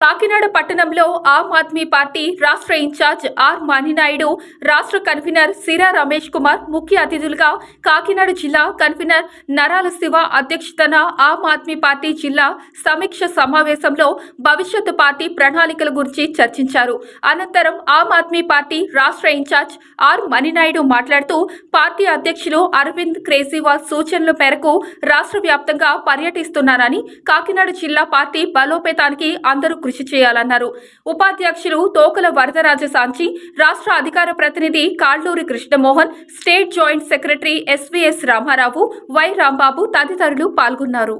కాకినాడ పట్టణంలో ఆమ్ ఆద్మీ పార్టీ రాష్ట్ర incharge R Maninaidu రాష్ట్ర కన్వీనర్ సిరా రమేష్ కుమార్ ముఖ్య అతిథులుగా కాకినాడ జిల్లా కన్వీనర్ నరాల శివ అధ్యక్షతన ఆమ్ ఆద్మీ పార్టీ జిల్లా సమీక్ష సమావేశంలో భవిష్యత్తు పార్టీ ప్రణాళికల గురించి చర్చించారు. అనంతరం ఆమ్ ఆద్మీ పార్టీ రాష్ట్ర ఇన్ఛార్జ్ ఆర్ మణినాయుడు మాట్లాడుతూ పార్టీ అధ్యక్షులు అరవింద్ కేజ్రీవాల్ సూచనల మేరకు రాష్ట్ర వ్యాప్తంగా పర్యటిస్తున్నారని కాకినాడ జిల్లా పార్టీ బలోపేతానికి అందరూ కృషి చేయాలన్నారు. ఉపాధ్యక్షులు తోకల వరదరాజు సాంచి రాష్ట్ర అధికార ప్రతినిధి Kalluri Krishnamohan state joint secretary SVS Ramarao Y Rambabu తదితరులు పాల్గొన్నారు.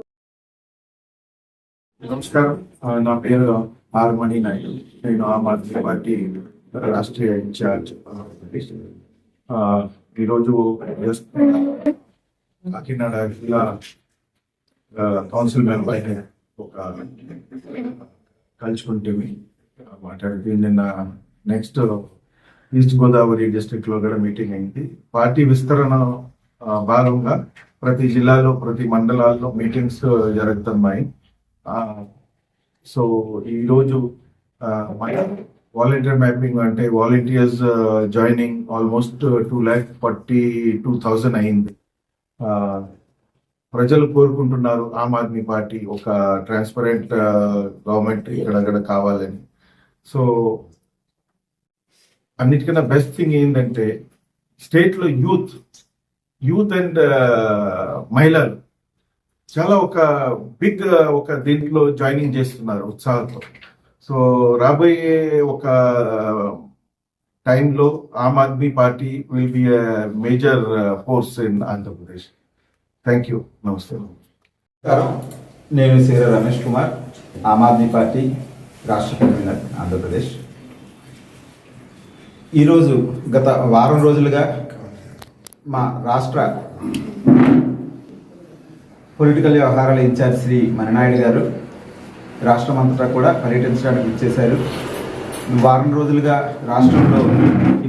నమస్కారం. నా పేరు ఆర్మణి నాయుడు. నేను ఆమ్ ఆద్మీ పార్టీ రాష్ట్రీయ ఇన్ఛార్జ్. ఈరోజు కాకినాడ జిల్లా కౌన్సిల్ మెంబర్ ఒక కలుసుకుంటేమి మాట్లాడితే నిన్న నెక్స్ట్ ఈస్ట్ గోదావరి డిస్ట్రిక్ట్లో కూడా మీటింగ్ అయింది. పార్టీ విస్తరణ భాగంగా ప్రతి జిల్లాలో ప్రతి మండలాల్లో మీటింగ్స్ జరుగుతున్నాయి. సో ఈరోజు మన వాలంటీర్ మ్యాపింగ్ అంటే volunteers joining almost two lakh forty two thousand అయింది. ప్రజలు కోరుకుంటున్నారు ఆమ్ ఆద్మీ పార్టీ ఒక ట్రాన్స్పరెంట్ గవర్నమెంట్ ఇక్కడ కావాలని. సో అన్నిటికన్నా బెస్ట్ థింగ్ ఏంటంటే స్టేట్లో యూత్ యూత్ అండ్ మహిళలు చాలా ఒక బిగ్ ఒక దీంట్లో జాయినింగ్ చేస్తున్నారు ఉత్సాహంతో. సో రాబోయే ఒక టైంలో Aam Aadmi party will be major force in Andhra Pradesh thank you నమస్తే నేను సీర రమేష్ కుమార్ ఆమ్ ఆద్మీ పార్టీ రాష్ట్ర కన్వీనర్ ఆంధ్రప్రదేశ్. ఈరోజు గత వారం రోజులుగా మా రాష్ట్ర పొలిటికల్ వ్యవహారాల ఇన్ఛార్జ్ శ్రీ మరినాయుడు గారు రాష్ట్రం అంతటా కూడా పర్యటించడానికి ఇచ్చేశారు వారం రోజులుగా రాష్ట్రంలో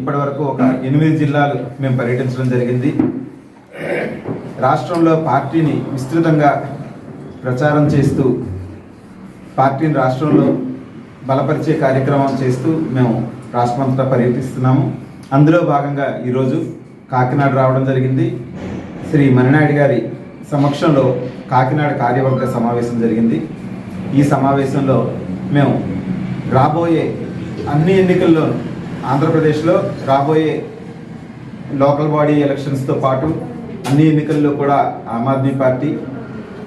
ఇప్పటివరకు ఒక ఎనిమిది జిల్లాలు మేము పర్యటించడం జరిగింది. రాష్ట్రంలో పార్టీని విస్తృతంగా ప్రచారం చేస్తూ పార్టీని రాష్ట్రంలో బలపరిచే కార్యక్రమం చేస్తూ మేము రాష్ట్రమంతటా పర్యటిస్తున్నాము. అందులో భాగంగా ఈరోజు కాకినాడ రావడం జరిగింది. శ్రీ మణినాయుడు గారి సమక్షంలో కాకినాడ కార్యవర్గ సమావేశం జరిగింది. ఈ సమావేశంలో మేము రాబోయే అన్ని ఎన్నికల్లో ఆంధ్రప్రదేశ్లో రాబోయే లోకల్ బాడీ ఎలక్షన్స్తో పాటు అన్ని ఎన్నికల్లో కూడా ఆమ్ ఆద్మీ పార్టీ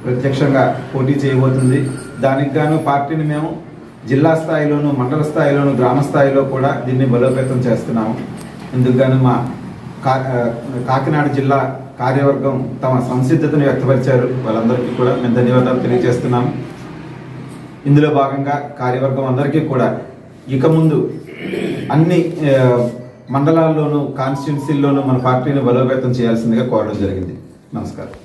ప్రత్యక్షంగా పోటీ చేయబోతుంది. దానికి గాను పార్టీని మేము జిల్లా స్థాయిలోను మండల స్థాయిలోను గ్రామ స్థాయిలో కూడా దీన్ని బలోపేతం చేస్తున్నాము. ఇందుకు గాను మా కా కాకినాడ జిల్లా కార్యవర్గం తమ సంసిద్ధతను వ్యక్తపరిచారు. వాళ్ళందరికీ కూడా మేము ధన్యవాదాలు తెలియజేస్తున్నాము. ఇందులో భాగంగా కార్యవర్గం అందరికీ కూడా ఇక ముందు అన్ని మండలాల్లోనూ కాన్స్టిట్యున్సీల్లోనూ మన పార్టీని బలోపేతం చేయాల్సిందిగా కోరడం జరిగింది. నమస్కారం.